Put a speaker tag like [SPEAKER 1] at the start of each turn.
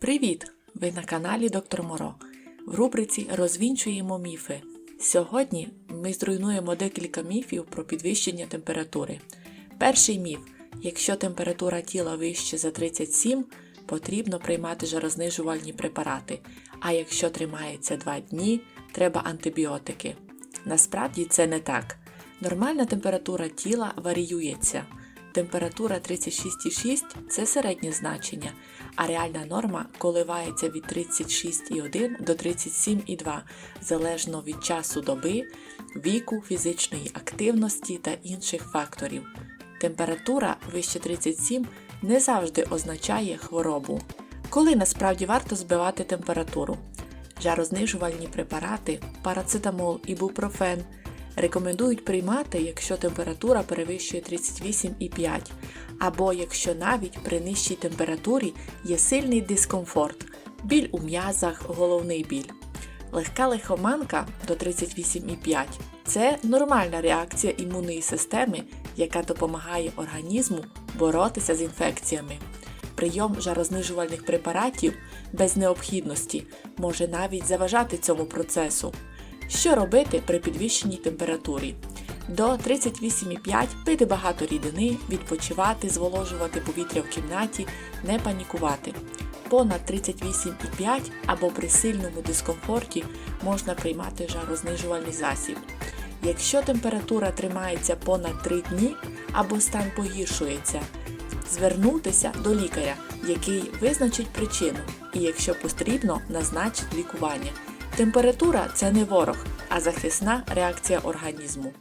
[SPEAKER 1] Привіт! Ви на каналі Доктор Моро. В рубриці Розвінчуємо міфи. Сьогодні ми зруйнуємо декілька міфів про підвищення температури. Перший міф: якщо температура тіла вище за 37, потрібно приймати жарознижувальні препарати. А якщо тримається 2 дні, треба антибіотики. Насправді це не так. Нормальна температура тіла варіюється. Температура 36,6 це середнє значення, а реальна норма коливається від 36,1 до 37,2 залежно від часу доби, віку, фізичної активності та інших факторів. Температура вище 37 не завжди означає хворобу. Коли насправді варто збивати температуру? Жарознижувальні препарати, парацетамол, ібупрофен рекомендують приймати, якщо температура перевищує 38,5, або якщо навіть при нижчій температурі є сильний дискомфорт, біль у м'язах, головний біль. Легка лихоманка до 38,5 це нормальна реакція імунної системи, яка допомагає організму боротися з інфекціями. Прийом жарознижувальних препаратів без необхідності може навіть заважати цьому процесу. Що робити при підвищеній температурі? До 38,5 пити багато рідини, відпочивати, зволожувати повітря в кімнаті, не панікувати. Понад 38,5 або при сильному дискомфорті можна приймати жарознижувальний засіб. Якщо температура тримається понад 3 дні або стан погіршується, звернутися до лікаря, який визначить причину, і якщо потрібно, назначить лікування. Температура це не ворог, а захисна реакція організму.